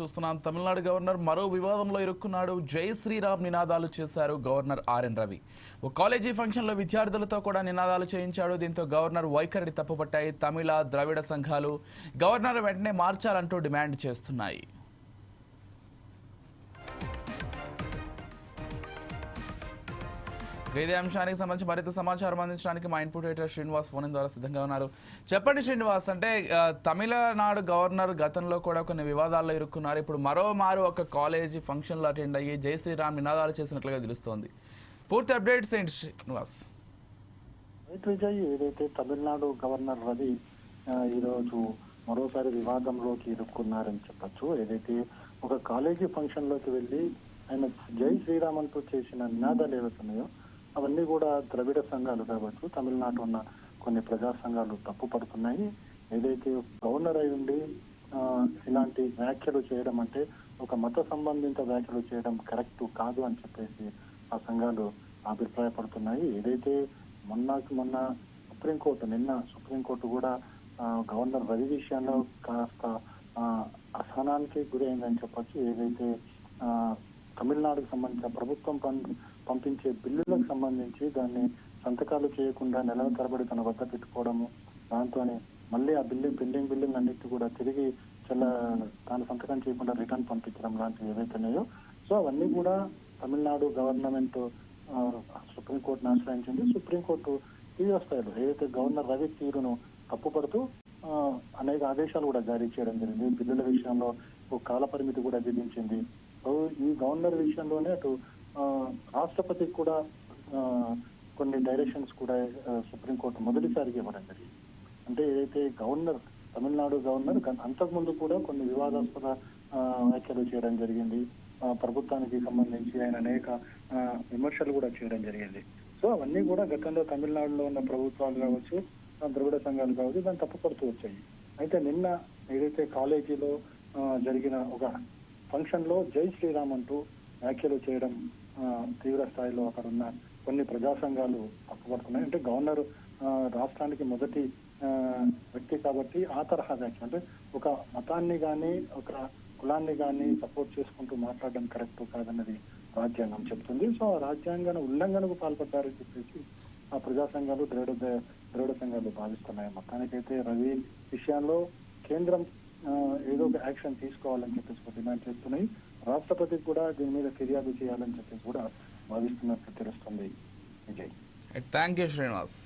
చూస్తున్నాం. తమిళనాడు గవర్నర్ మరో వివాదంలో ఇరుక్కున్నాడు. జై శ్రీరామ్ నినాదాలు చేశారు గవర్నర్ ఆర్ఎన్ రవి. ఓ కాలేజీ ఫంక్షన్లో విద్యార్థులతో కూడా నినాదాలు చేయించాడు. దీంతో గవర్నర్ వైఖరిని తప్పుపట్టాయి. తమిళ ద్రవిడ సంఘాలు గవర్నర్ వెంటనే మార్చాలంటూ డిమాండ్ చేస్తున్నాయి. ఇదే అంశానికి సంబంధించి మరింత సమాచారం అందించడానికి మా ఇన్పుట్ ఎడిటర్ శ్రీనివాస్ ఫోన్ ద్వారా సిద్ధంగా ఉన్నారు. చెప్పండి శ్రీనివాస్ అంటే తమిళనాడు గవర్నర్ గతంలో కూడా కొన్ని వివాదాల్లో ఇరుక్కున్నారు. ఇప్పుడు మరో మారు ఒక కాలేజీ ఫంక్షన్లో అటెండ్ అయ్యి జై శ్రీరామ్ నినాదాలు చేసినట్లుగా తెలుస్తోంది. పూర్తి అప్డేట్స్ ఏంటి శ్రీనివాస్? విజయ్ ఏదైతే తమిళనాడు గవర్నర్ రవి ఈరోజు మరోసారి వివాదంలోకి ఇరుక్కున్నారని చెప్పొచ్చు. ఏదైతే ఒక కాలేజీ ఫంక్షన్లోకి వెళ్ళి ఆయన జై శ్రీరామ్ అంటూ చేసిన నినాదాలు ఏవైతున్నాయో అవన్నీ కూడా ద్రవిడ సంఘాలు కావచ్చు తమిళనాడు ఉన్న కొన్ని ప్రజా సంఘాలు తప్పు పడుతున్నాయి. ఏదైతే గవర్నర్ అయి ఉండి ఇలాంటి వ్యాఖ్యలు చేయడం అంటే ఒక మత సంబంధిత వ్యాఖ్యలు చేయడం కరెక్ట్ కాదు అని చెప్పేసి ఆ సంఘాలు అభిప్రాయపడుతున్నాయి. ఏదైతే మొన్నకి మొన్న సుప్రీంకోర్టు నిన్న సుప్రీంకోర్టు కూడా గవర్నర్ రవి విషయంలో కాస్త అసహనానికి గురి అయిందని చెప్పొచ్చు. ఏదైతే తమిళనాడుకు సంబంధించిన ప్రభుత్వం పం- పంపించే బిల్లులకు సంబంధించి దాన్ని సంతకాలు చేయకుండా నెలల తరబడి తన వద్ద పెట్టుకోవడము దాంతోనే మళ్ళీ ఆ బిల్డింగ్ పెండింగ్ బిల్డింగ్ అన్నిటి కూడా తిరిగి చెల్ల తాను సంతకం చేయకుండా రిటర్న్ పంపించడం లాంటివి ఏవైతున్నాయో సో అవన్నీ కూడా తమిళనాడు గవర్నమెంట్ సుప్రీంకోర్టును ఆశ్రయించింది. సుప్రీంకోర్టు తీవ్ర స్థాయిలో ఏదైతే గవర్నర్ రవి తీరును తప్పుపడుతూ అనేక ఆదేశాలు కూడా జారీ చేయడం జరిగింది. బిల్లుల విషయంలో ఒక కాల పరిమితి కూడా విధించింది. ఈ గవర్నర్ విషయంలోనే అటు రాష్ట్రపతికి కూడా కొన్ని డైరెక్షన్స్ కూడా సుప్రీంకోర్టు మొదటిసారిగా ఇవ్వడం జరిగింది. అంటే ఏదైతే గవర్నర్ తమిళనాడు గవర్నర్ అంతకుముందు కూడా కొన్ని వివాదాస్పద వ్యాఖ్యలు చేయడం జరిగింది. ప్రభుత్వానికి సంబంధించి ఆయన అనేక విమర్శలు కూడా చేయడం జరిగింది. సో అవన్నీ కూడా గతంలో తమిళనాడులో ఉన్న ప్రభుత్వాలు కావచ్చు ద్రవిడ సంఘాలు కావచ్చు దాన్ని తప్పుపడుతూ వచ్చాయి. అయితే నిన్న ఏదైతే కాలేజీలో జరిగిన ఒక ఫంక్షన్లో జై శ్రీరామ్ అంటూ వ్యాఖ్యలు చేయడం తీవ్ర స్థాయిలో అక్కడ ఉన్న కొన్ని ప్రజా సంఘాలు పక్కపడుతున్నాయి అంటే గవర్నర్ రాష్ట్రానికి మొదటి వ్యక్తి కాబట్టి ఆ తరహా వ్యాఖ్య. అంటే ఒక మతాన్ని కానీ ఒక కులాన్ని కానీ సపోర్ట్ చేసుకుంటూ మాట్లాడడం కరెక్ట్ కాదన్నది రాజ్యాంగం చెప్తుంది. సో ఆ రాజ్యాంగాన్ని ఉల్లంఘనకు పాల్పడ్డారని చెప్పేసి ఆ ప్రజా సంఘాలు ద్రవిడ ద్రవిడ సంఘాలు భావిస్తున్నాయి. మొత్తానికైతే రవి విషయంలో కేంద్రం ఏదో ఒక యాక్షన్ తీసుకోవాలని చెప్పేసి డిమాండ్ చేస్తున్నాయి. రాష్ట్రపతికి కూడా దీని మీద ఫిర్యాదు చేయాలని చెప్పేసి కూడా భావిస్తున్నట్లు తెలుస్తుంది. విజయ్. Thank you Srinivas.